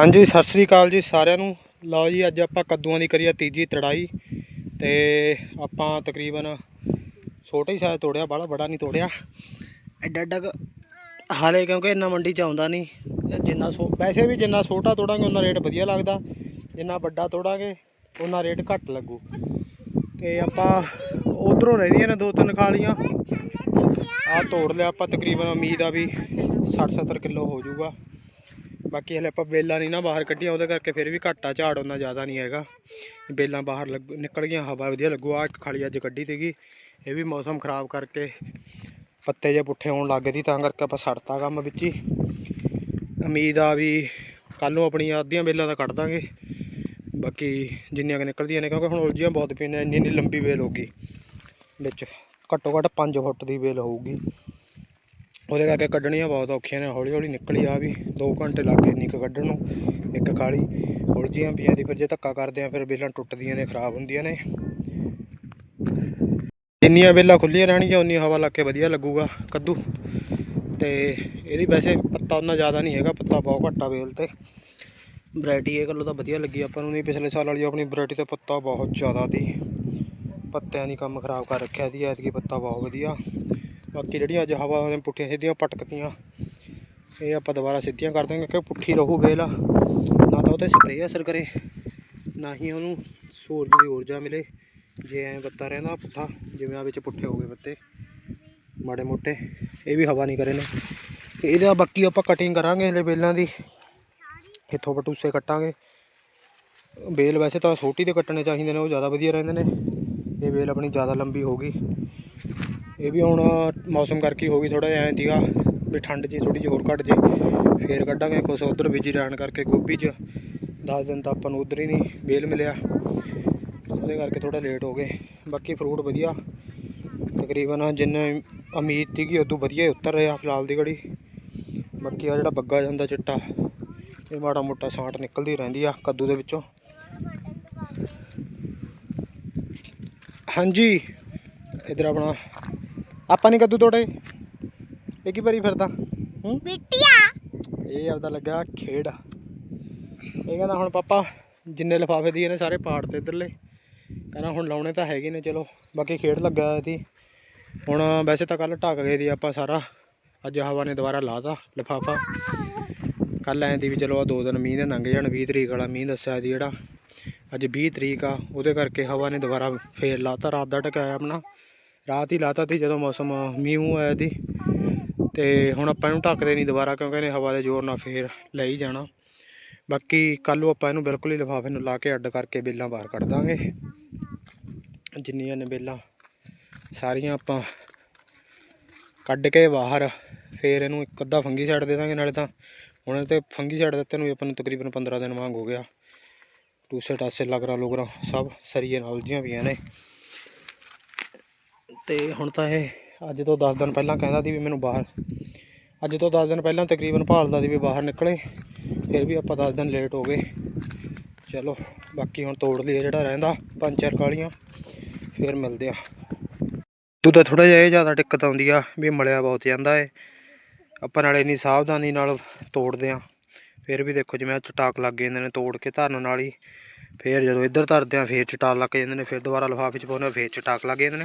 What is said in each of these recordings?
ਹਾਂਜੀ, ਸਤਿ ਸ੍ਰੀ ਅਕਾਲ ਜੀ ਸਾਰਿਆਂ ਨੂੰ। ਲਓ ਜੀ, ਅੱਜ ਆਪਾਂ ਕੱਦੂਆਂ ਦੀ ਕਰੀਏ ਤੀਜੀ ਤੜਾਈ ਤੇ ਆਪਾਂ ਤਕਰੀਬਨ ਛੋਟਾ ਹੀ ਸਾਇਜ਼ ਤੋੜਿਆ, ਬਾਹਲਾ ਬੜਾ ਨਹੀਂ ਤੋੜਿਆ। ਐਡਾ ਐਡਾ ਹਾਲੇ ਕਿਉਂਕਿ ਇੰਨਾ ਮੰਡੀ ਚ ਆਉਂਦਾ ਨਹੀਂ ਜਿੰਨਾ ਸੋ ਵੈਸੇ ਵੀ ਜਿੰਨਾ ਛੋਟਾ ਤੋੜਾਂਗੇ ਉਹਨਾਂ ਰੇਟ ਵਧੀਆ ਲੱਗਦਾ। ਜਿੰਨਾ ਵੱਡਾ ਤੋੜਾਂਗੇ ਉਹਨਾਂ ਰੇਟ ਘੱਟ ਲੱਗੂ। ਤੇ ਆਪਾਂ ਉਧਰੋਂ ਰਹਿੰਦੀਆਂ ਨੇ ਦੋ ਤਿੰਨ ਖਾਲੀਆਂ। ਆਹ ਤੋੜ ਲਿਆ ਆਪਾਂ, ਤਕਰੀਬਨ ਉਮੀਦ ਆ ਵੀ 60 70 ਕਿਲੋ ਹੋ ਜਾਊਗਾ। ਬਾਕੀ ਹਲੇ ਆਪਾਂ ਬੇਲਾਂ ਨਹੀਂ ਨਾ ਬਾਹਰ ਕੱਢੀਆਂ, ਉਹਦੇ ਕਰਕੇ ਫਿਰ ਵੀ ਘਾਟਾ ਝਾੜ ਉਹਨਾਂ ਜ਼ਿਆਦਾ ਨਹੀਂ ਹੈਗਾ। ਬੇਲਾਂ ਬਾਹਰ ਲੱਗ, ਨਿਕਲ ਗਈਆਂ, ਹਵਾ ਵਧੀਆ ਲੱਗੂ। ਆ ਇੱਕ ਖਾਲੀ ਅੱਜ ਕੱਢੀ ਸੀਗੀ, ਇਹ ਵੀ ਮੌਸਮ ਖਰਾਬ ਕਰਕੇ ਪੱਤੇ ਜੇ ਪੁੱਠੇ ਹੋਣ ਲੱਗ ਗਏ ਸੀ, ਤਾਂ ਕਰਕੇ ਆਪਾਂ ਛੱਡਤਾ ਕੰਮ ਵਿੱਚ ਹੀ। ਉਮੀਦ ਆ ਵੀ ਕੱਲ ਨੂੰ ਆਪਣੀਆਂ ਅੱਧੀਆਂ ਬੇਲਾਂ ਤਾਂ ਕੱਢ ਦਾਂਗੇ। ਬਾਕੀ ਜਿੰਨੀਆਂ ਕੁ ਨਿਕਲਦੀਆਂ ਨੇ, ਕਿਉਂਕਿ ਹੁਣ ਉਲਝੀਆਂ ਬਹੁਤ ਪਈਆਂ ਨੇ ਇੰਨੀ ਇੰਨੀ ਲੰਬੀ ਬੇਲ ਹੋਊਗੀ ਵਿੱਚ ਘੱਟੋ ਘੱਟ 5 ਫੁੱਟ ਦੀ ਬੇਲ ਹੋਊਗੀ। ਉਹਦੇ ਕਰਕੇ ਕੱਢਣੀਆਂ ਬਹੁਤ ਔਖੀਆਂ ਨੇ, ਹੌਲੀ ਹੌਲੀ ਨਿਕਲੀ ਆ ਵੀ 2 ਘੰਟੇ ਲੱਗ ਗਏ ਨਿੱਕ ਕੱਢਣ ਨੂੰ, ਇੱਕ ਕਾਲੀ। ਉਲਝੀਆਂ ਪਈਆਂ ਦੀ ਫਿਰ ਜੇ ਧੱਕਾ ਕਰਦੇ ਆ ਫਿਰ ਬੇਲਾਂ ਟੁੱਟਦੀਆਂ ਨੇ, ਖਰਾਬ ਹੁੰਦੀਆਂ ਨੇ। ਜਿੰਨੀਆਂ ਬੇਲਾਂ ਖੁੱਲੀਆਂ ਰਹਿਣਗੀਆਂ ਉਨੀ ਹਵਾ ਲੱਗ ਕੇ ਵਧੀਆ ਲੱਗੂਗਾ, ਕੱਦੂ। ਤੇ ਇਹਦੀ ਵੈਸੇ ਪੱਤਾ ਉਹਨਾਂ ਜ਼ਿਆਦਾ ਨਹੀਂ ਹੈਗਾ, ਪੱਤਾ ਬਹੁਤ ਘੱਟਾ ਬੇਲ ਤੇ। ਵੈਰਾਈਟੀ ਇਹ ਗੱਲੋਂ ਤਾਂ ਵਧੀਆ ਲੱਗੀ ਆਪਾਂ ਨੂੰ ਨਹੀਂ ਪਿਛਲੇ ਸਾਲ ਵਾਲੀ ਆਪਣੀ ਵੈਰਾਈਟੀ ਤੇ ਪੱਤਾ ਬਹੁਤ ਜ਼ਿਆਦਾ ਦੀ ਪੱਤਿਆਂ ਦੀ ਕੰਮ ਖਰਾਬ ਕਰ ਰੱਖਿਆ ਦੀ ਐਤਕੀ ਪੱਤਾ ਬਹੁਤ ਵਧੀਆ। ਬਾਕੀ ਜਿਹੜੀਆਂ ਅੱਜ ਹਵਾ ਨੇ ਪੁੱਠੀਆਂ ਸਿੱਧੀਆਂ ਪਟਕਤੀਆਂ, ਇਹ ਆਪਾਂ ਦੁਬਾਰਾ ਸਿੱਧੀਆਂ ਕਰ ਦਾਂਗੇ ਕਿ ਪੁੱਠੀ ਰਹੂ ਬੇਲ ਨਾ ਤਾਂ ਉਹ ਸਪਰੇਅ ਅਸਰ ਕਰੇ, ਨਾ ਹੀ ਉਹਨੂੰ ਸੂਰਜ ਦੀ ਊਰਜਾ ਮਿਲੇ। ਜੇ ਐਂ ਬੱਤਾ ਰਹਿੰਦਾ ਪੁੱਠਾ, ਜਿਵੇਂ ਆ ਵਿੱਚ ਪੁੱਠੇ ਹੋ ਗਏ ਬੱਤੇ, ਮਾੜੇ ਮੋਟੇ, ਇਹ ਵੀ ਹਵਾ ਨਹੀਂ ਕਰੇ ਨੇ। ਇਹਦਾ ਬਾਕੀ ਆਪਾਂ ਕਟਿੰਗ ਕਰਾਂਗੇ ਹਲੇ ਬੇਲਾਂ ਦੀ। ਇੱਥੋਂ ਬਟੂਸੇ ਕੱਟਾਂਗੇ। ਬੇਲ ਵੈਸੇ ਤਾਂ ਛੋਟੀ ਦੇ ਕੱਟਣੇ ਚਾਹੀਦੇ ਨੇ, ਉਹ ਜ਼ਿਆਦਾ ਵਧੀਆ ਰਹਿੰਦੇ ਨੇ। ਇਹ ਬੇਲ ਆਪਣੀ ਜ਼ਿਆਦਾ ਲੰਬੀ ਹੋ ਗਈ। ਇਹ ਵੀ ਹੁਣ ਮੌਸਮ ਕਰਕੇ ਹੋ ਗਈ ਥੋੜਾ ਜਿਹਾ ਐਂ ਸੀਗਾ ਵੀ ਠੰਡ ਜੀ ਥੋੜੀ ਜਿਹੀ ਹੋਰ ਘਟ ਜੇ। ਫੇਰ ਕੱਢਾਂਗੇ ਕੁਛ ਉਧਰ ਬੀਜੀ ਰਹਿਣ ਕਰਕੇ ਗੋਭੀ 'ਚ। 10 ਦਿਨ ਤਾਂ ਆਪਾਂ ਨੂੰ ਉਧਰ ਹੀ ਨਹੀਂ ਬੇਲ ਮਿਲਿਆ। ਉਹਦੇ ਕਰਕੇ ਥੋੜਾ ਲੇਟ ਹੋ ਗਏ। ਬਾਕੀ ਫਰੂਟ ਵਧੀਆ। ਤਕਰੀਬਨ ਜਿੰਨੇ ਉਮੀਦ ਸੀਗੀ ਉਦੋਂ ਵਧੀਆ ਹੀ ਉਤਰ ਰਿਹਾ ਫਿਲਹਾਲ ਦੀ ਘੜੀ। ਬਾਕੀ ਆ ਜਿਹੜਾ ਬੱਗਾ ਜਾਂਦਾ ਚਿੱਟਾ, ਇਹ ਮਾੜਾ ਮੋਟਾ ਸਾਂਟ ਨਿਕਲਦੀ ਰਹਿੰਦੀ ਆ ਕੱਦੂ ਦੇ ਵਿੱਚੋਂ। ਹਾਂਜੀ। ਇਧਰ ਆਪਣਾ ਆਪਾਂ ਨਹੀਂ ਕੱਦੂ ਤੋੜੇ। ਇਹ ਕੀ ਭਰੀ ਫਿਰਦਾ? ਹੂੰ? ਬਿੱਟੀਆ ਇਹ ਆਪਦਾ ਲੱਗਾ ਖੇਡ। ਇਹ ਕਹਿੰਦਾ ਹੁਣ ਪਾਪਾ ਜਿੰਨੇ ਲਿਫਾਫੇ ਦੀ ਇਹਨੇ ਸਾਰੇ ਪਾੜ ਤੇ ਇਧਰਲੇ। ਕਹਿੰਦਾ ਹੁਣ ਲਾਉਣੇ ਤਾਂ ਹੈਗੇ ਨੇ ਚਲੋ। ਬਾਕੀ ਖੇਡ ਲੱਗਾ ਸੀ। ਹੁਣ ਵੈਸੇ ਤਾਂ ਕੱਲ ਢੱਕ ਗਏ ਦੀ ਆਪਾਂ ਸਾਰਾ। ਅੱਜ ਹਵਾ ਨੇ ਦੁਬਾਰਾ ਲਾਤਾ ਲਿਫਾਫਾ। ਕੱਲ ਐਂ ਦੀ ਵੀ ਚਲੋ ਆ ਦੋ ਦਿਨ ਮੀਂਹ ਦੇ ਲੰਘ ਜਾਣ 20 ਤਰੀਕ ਵਾਲਾ ਮੀਂਹ ਦੱਸਿਆ ਸੀ ਜਿਹੜਾ। ਅੱਜ 20 ਤਰੀਕ ਆ ਉਹਦੇ ਕਰਕੇ ਹਵਾ ਨੇ ਦੁਬਾਰਾ ਫੇਰ ਲਾਤਾ ਰਾਤ ਦਾ ਟਕਾਇਆ ਆਪਣਾ। ਰਾਤ ਹੀ ਲਾਤਾ ਸੀ ਜਦੋਂ ਮੌਸਮ, ਮੀਂਹ ਆਇਆ ਸੀ। ਤੇ ਹੁਣ ਆਪਾਂ ਇਹਨੂੰ ਢੱਕਦੇ ਨਹੀਂ ਦੁਬਾਰਾ ਕਿਉਂਕਿ ਇਹਨੇ ਹਵਾ ਦੇ ਜ਼ੋਰ ਨਾਲ ਫੇਰ ਲੈ ਹੀ ਜਾਣਾ। ਬਾਕੀ ਕੱਲ ਨੂੰ ਆਪਾਂ ਇਹਨੂੰ ਬਿਲਕੁਲ ਹੀ ਲਿਫਾਫੇ ਨੂੰ ਲਾ ਕੇ ਅੱਡ ਕਰਕੇ ਬੇਲਾਂ ਬਾਹਰ ਕੱਢ ਦਾਂਗੇ। ਜਿੰਨੀਆਂ ਨੇ ਬੇਲਾਂ, ਸਾਰੀਆਂ ਆਪਾਂ ਕੱਢ ਕੇ ਬਾਹਰ ਫੇਰ ਇਹਨੂੰ ਇੱਕ ਅੱਧਾ ਫੰਗੀ ਸਾਈਡ ਦੇ ਦਾਂਗੇ, ਨਾਲੇ ਤਾਂ ਹੁਣ ਇਹ ਤੇ ਫੰਗੀ ਸਾਈਡ ਦਿੱਤੇ ਨੂੰ ਵੀ ਆਪਾਂ ਨੂੰ ਤਕਰੀਬਨ 15 ਦਿਨ ਵਾਂਗ ਹੋ ਗਿਆ। ਟੂਸੇ ਟਾਸੇ ਲਗਰਾ ਲੋਗਰਾ ਸਭ ਸਰੀਏ ਨਾਲ ਉਲਝੀਆਂ ਪਈਆਂ ਨੇ। ਤੇ ਹੁਣ ਤਾਂ ਇਹ ਅੱਜ ਤੋਂ 10 ਦਿਨ ਪਹਿਲਾਂ ਕਹਿੰਦਾ ਸੀ ਵੀ ਮੈਨੂੰ ਬਾਹਰ। ਅੱਜ ਤੋਂ 10 ਦਿਨ ਪਹਿਲਾਂ ਤਕਰੀਬਨ ਭਾਲਦਾ ਸੀ ਵੀ ਬਾਹਰ ਨਿਕਲੇ। ਫਿਰ ਵੀ ਆਪਾਂ 10 ਦਿਨ ਲੇਟ ਹੋ ਗਏ। ਚਲੋ, ਬਾਕੀ ਹੁਣ ਤੋੜ ਲਈਏ ਜਿਹੜਾ ਰਹਿੰਦਾ, ਪੰਜ ਚਾਰ ਕਾਲੀਆਂ। ਫਿਰ ਮਿਲਦੇ ਆ ਤੂੰ ਤਾਂ ਥੋੜਾ ਜਿਹਾ ਇਹ ਜ਼ਿਆਦਾ ਦਿੱਕਤ ਆਉਂਦੀ ਆ ਵੀ ਮਲਿਆ ਬਹੁਤ ਜਾਂਦਾ ਏ। ਆਪਾਂ ਨਾਲੇ ਇੰਨੀ ਸਾਵਧਾਨੀ ਨਾਲ ਤੋੜਦੇ ਆ ਫਿਰ ਵੀ ਦੇਖੋ ਜਿਵੇਂ ਚਟਾਕ ਲੱਗ ਜਾਂਦੇ ਨੇ ਤੋੜ ਕੇ ਧਰਨ ਨਾਲ ਹੀ। ਫਿਰ ਜਦੋਂ ਇੱਧਰ ਧਰਦੇ ਆ ਫਿਰ ਚਟਾਕ ਲੱਗ ਜਾਂਦੇ ਨੇ, ਫਿਰ ਦੁਬਾਰਾ ਲਿਫਾਫੇ 'ਚ ਪਾਉਂਦੇ ਆ ਫਿਰ ਚਟਾਕ ਲੱਗ ਜਾਂਦੇ ਨੇ।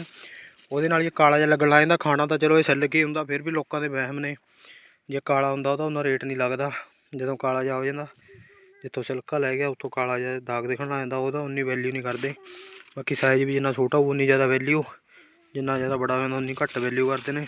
ਉਹਦੇ ਨਾਲ ਇਹ ਕਾਲਾ ਜਿਹਾ ਲੱਗਣ ਲੱਗ ਜਾਂਦਾ, ਖਾਣਾ ਤਾਂ ਚਲੋ ਇਹ ਸੈੱਲ ਕੇ ਹੁੰਦਾ, ਫਿਰ ਵੀ ਲੋਕਾਂ ਦੇ ਵਹਿਮ ਨੇ। ਜੇ ਕਾਲਾ ਹੁੰਦਾ ਉਹਦਾ ਉਹਨਾਂ ਰੇਟ ਨਹੀਂ ਲੱਗਦਾ, ਜਦੋਂ ਕਾਲਾ ਜਿਹਾ ਹੋ ਜਾਂਦਾ, ਜਿੱਥੋਂ ਸਿਲਕਾ ਲੈ ਗਿਆ, ਉੱਥੋਂ ਕਾਲਾ ਜਿਹਾ ਦਾਗ ਦਿਖਣ ਲੱਗ ਜਾਂਦਾ ਉਹਦਾ ਉਨੀ ਵੈਲਿਊ ਨਹੀਂ ਕਰਦੇ। ਬਾਕੀ ਸਾਈਜ਼ ਵੀ ਜਿੰਨਾ ਛੋਟਾ ਹੋਊ, ਉਨੀ ਜ਼ਿਆਦਾ ਵੈਲਿਊ ਜਿੰਨਾ ਜ਼ਿਆਦਾ ਬੜਾ ਹੋ ਜਾਂਦਾ ਉਨੀ ਘੱਟ ਵੈਲਿਊ ਕਰਦੇ ਨੇ।